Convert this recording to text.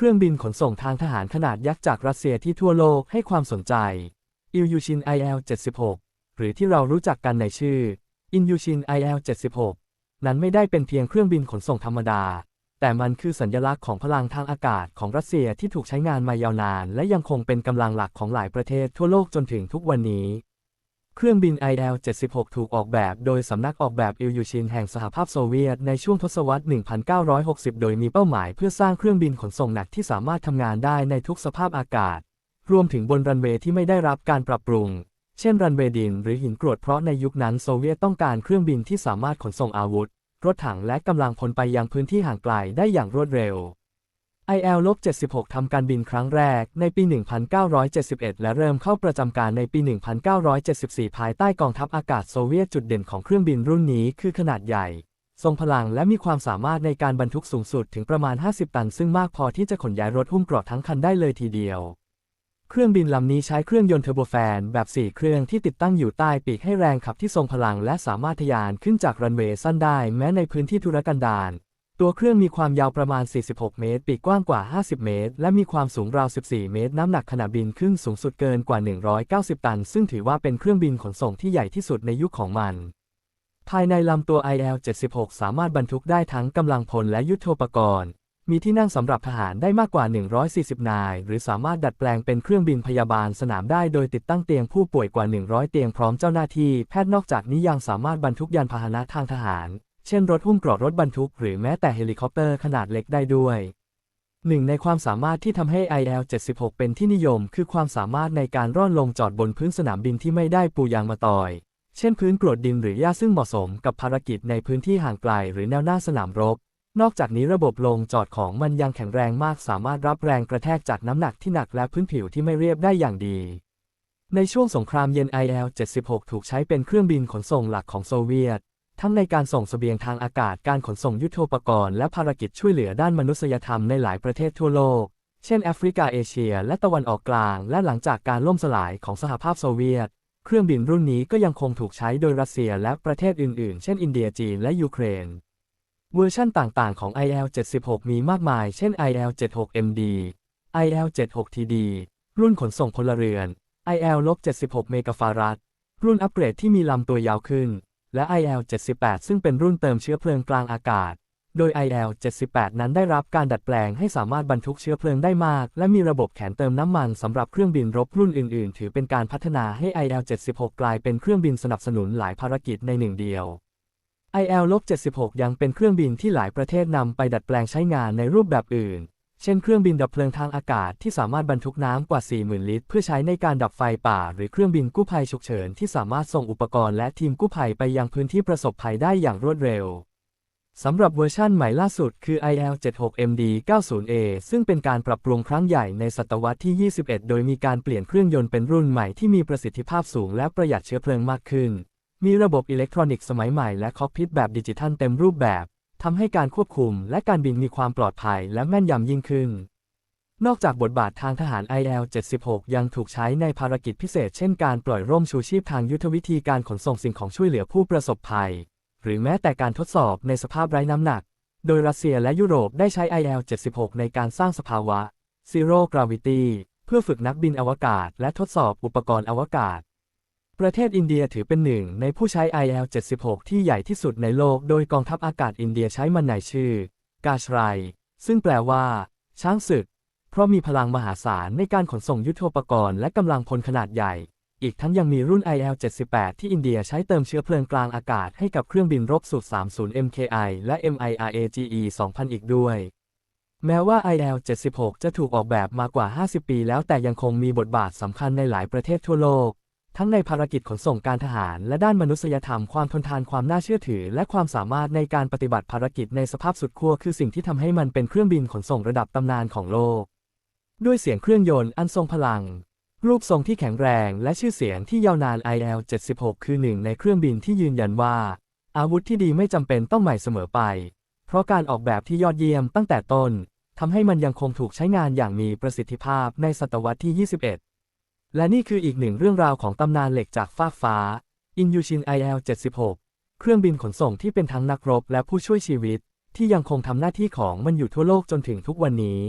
เครื่องบินขนส่งทางทหารขนาดยักษ์จากรัสเซียที่ทั่วโลกให้ความสนใจ อิลยูชิน IL-76 หรือที่เรารู้จักกันในชื่อ อินยูชิน IL-76 นั้นไม่ได้เป็นเพียงเครื่องบินขนส่งธรรมดา แต่มันคือสัญลักษณ์ของพลังทางอากาศของรัสเซียที่ถูกใช้งานมายาวนาน และยังคงเป็นกำลังหลักของหลายประเทศทั่วโลกจนถึงทุกวันนี้ เครื่องบิน IL-76 ถูกออกแบบโดยสำนักออกแบบอิลยูชินแห่งสหภาพโซเวียตในช่วงทศวรรษ 1960 โดยมีเป้าหมายเพื่อสร้างเครื่องบินขนส่งหนักที่สามารถทำงานได้ในทุกสภาพอากาศ รวมถึงบนรันเวย์ที่ไม่ได้รับการปรับปรุง เช่นรันเวย์ดินหรือหินกรวดเพราะในยุคนั้นโซเวียตต้องการเครื่องบินที่สามารถขนส่งอาวุธ รถถังและกำลังพลไปยังพื้นที่ห่างไกลได้อย่างรวดเร็ว IL-76 ทำการบินครั้งแรกในปี 1971 และเริ่มเข้าประจำการในปี 1974 ภายใต้กองทัพอากาศโซเวียตจุดเด่นของเครื่องบินรุ่นนี้คือขนาดใหญ่ ทรงพลังและมีความสามารถในการบรรทุกสูงสุดถึงประมาณ 50 ตัน ซึ่งมากพอที่จะขนย้ายรถหุ้มเกราะทั้งคันได้เลยทีเดียว เครื่องบินลำนี้ใช้เครื่องยนต์เทอร์โบแฟนแบบ 4 เครื่องที่ติดตั้งอยู่ใต้ปีกให้แรงขับที่ทรงพลังและสามารถทะยานขึ้นจากรันเวย์สั้นได้แม้ในพื้นที่ทุรกันดาร ตัวเครื่องมีความยาวประมาณ 46 เมตร ปีกกว้างกว่า 50 เมตร และมีความสูงราว 14 เมตร น้ำหนักขณะบินขึ้นสูงสุดเกินกว่า 190 ตัน ซึ่งถือว่าเป็นเครื่องบินขนส่งที่ใหญ่ที่สุดในยุคของมัน ภายในลำตัว IL-76 สามารถบรรทุกได้ทั้งกำลังพลและยุทโธปกรณ์ มีที่นั่งสำหรับทหารได้มากกว่า 140 นาย หรือสามารถดัดแปลงเป็นเครื่องบินพยาบาลสนามได้โดยติดตั้งเตียงผู้ป่วยกว่า 100 เตียงพร้อมเจ้าหน้าที่ แพทย์นอกจากนี้ยังสามารถบรรทุกยานพาหนะทางทหาร เช่นรถหุ้มเกราะรถบรรทุกหรือแม้แต่เฮลิคอปเตอร์ขนาดเล็กได้ด้วยหนึ่งในความสามารถที่ทำให้ IL-76 เป็นที่นิยม คือความสามารถในการร่อนลงจอดบนพื้นสนามบินที่ไม่ได้ปูยางมาตอย เช่นพื้นกรวดดินหรือหญ้าซึ่งเหมาะสมกับภารกิจในพื้นที่ห่างไกลหรือแนวหน้าสนามรบ นอกจากนี้ระบบลงจอดของมันยังแข็งแรงมาก สามารถรับแรงกระแทกจากน้ำหนักที่หนักและพื้นผิวที่ไม่เรียบได้อย่างดี ในช่วงสงครามเย็น IL-76 ถูกใช้เป็นเครื่องบินขนส่งหลักของโซเวียต ทั้งในการส่งเสบียงทางอากาศการขนส่งยุทโธปกรณ์และภารกิจช่วยเหลือด้านมนุษยธรรมในหลายประเทศทั่วโลก เช่นแอฟริกาเอเชีย และตะวันออกกลาง และหลังจากการล่มสลายของสหภาพโซเวียต เครื่องบินรุ่นนี้ก็ยังคงถูกใช้โดยรัสเซียและประเทศอื่นๆ เช่นอินเดียจีนและยูเครน เวอร์ชั่นต่างๆ ของ IL-76 มีมากมาย เช่น IL-76MD IL-76TD รุ่นขนส่งพลเรือน IL-76 เมกะฟารัตรุ่นอัปเกรดที่มีลำตัวยาวขึ้น และ IL-78 ซึ่งเป็นรุ่นเติมเชื้อเพลิงกลางอากาศ โดย IL-78 นั้นได้รับการดัดแปลงให้สามารถบรรทุกเชื้อเพลิงได้มาก และมีระบบแขนเติมน้ำมันสำหรับเครื่องบินรบรุ่นอื่น ๆ ถือเป็นการพัฒนาให้ IL-76 กลายเป็นเครื่องบินสนับสนุนหลายภารกิจในหนึ่งเดียว IL-76 ยังเป็นเครื่องบินที่หลายประเทศนำไปดัดแปลงใช้งานในรูปแบบอื่น เช่นเครื่องบินดับเพลิงทางอากาศที่สามารถบรรทุกน้ำกว่า 40,000 ลิตร เพื่อใช้ในการดับไฟป่า หรือเครื่องบินกู้ภัยฉุกเฉินที่สามารถส่งอุปกรณ์และทีมกู้ภัยไปยังพื้นที่ประสบภัยได้อย่างรวดเร็วสำหรับเวอร์ชั่นใหม่ล่าสุดคือ IL-76MD 90A ซึ่งเป็นการปรับปรุงครั้งใหญ่ในศตวรรษที่ 21 โดยมีการเปลี่ยนเครื่องยนต์เป็นรุ่นใหม่ที่มีประสิทธิภาพสูงและประหยัดเชื้อเพลิงมากขึ้น มีระบบอิเล็กทรอนิกส์สมัยใหม่และคอกพิทแบบดิจิทัลเต็มรูปแบบ ทำให้การควบคุมและการบินมีความปลอดภัยและแม่นยำยิ่งขึ้น นอกจากบทบาททางทหาร IL-76 ยังถูกใช้ในภารกิจพิเศษ เช่นการปล่อยร่มชูชีพทางยุทธวิธีการขนส่งสิ่งของช่วยเหลือผู้ประสบภัย หรือแม้แต่การทดสอบในสภาพไร้น้ำหนัก โดยรัสเซียและยุโรปได้ใช้ IL-76 ในการสร้างสภาวะ Zero Gravity เพื่อฝึกนักบินอวกาศและทดสอบอุปกรณ์อวกาศ ประเทศอินเดียถือเป็นหนึ่งในผู้ใช้ IL-76 ที่ใหญ่ที่สุดในโลก โดยกองทัพอากาศอินเดียใช้มันในชื่อ กาชไร ซึ่งแปลว่า ช้างศึก เพราะมีพลังมหาศาลในการขนส่งยุทโธปกรณ์และกำลังพลขนาดใหญ่ อีกทั้งยังมีรุ่น IL-78 ที่อินเดียใช้เติมเชื้อเพลิงกลางอากาศให้กับเครื่องบินรบสุด30 MKI และ MIRAGE 2000 อีกด้วยแม้ว่า IL-76 จะถูกออกแบบมากว่า 50 ปีแล้วแต่ยังคงมีบทบาทสำคัญในหลายประเทศทั่วโลก ทั้งในภารกิจขนส่งการทหาร และด้านมนุษยธรรมความทนทานความน่าเชื่อถือ และความสามารถในการปฏิบัติภารกิจในสภาพสุดขั้วคือสิ่งที่ทำให้มันเป็นเครื่องบินขนส่งระดับตำนานของโลก ด้วยเสียงเครื่องยนต์อันทรงพลัง รูปทรงที่แข็งแรงและชื่อเสียงที่ยาวนาน IL-76 คือหนึ่งในเครื่องบินที่ยืนยันว่า อาวุธที่ดีไม่จำเป็นต้องใหม่เสมอไป เพราะการออกแบบที่ยอดเยี่ยมตั้งแต่ต้นทำให้มันยังคงถูกใช้งานอย่างมีประสิทธิภาพในศตวรรษที่ 21 และนี่คืออีกหนึ่งเรื่องราวของตำนานเหล็กจากฟากฟ้า อินยูชิน IL-76 เครื่องบินขนส่งที่เป็นทั้งนักรบและผู้ช่วยชีวิต ที่ยังคงทำหน้าที่ของมันอยู่ทั่วโลกจนถึงทุกวันนี้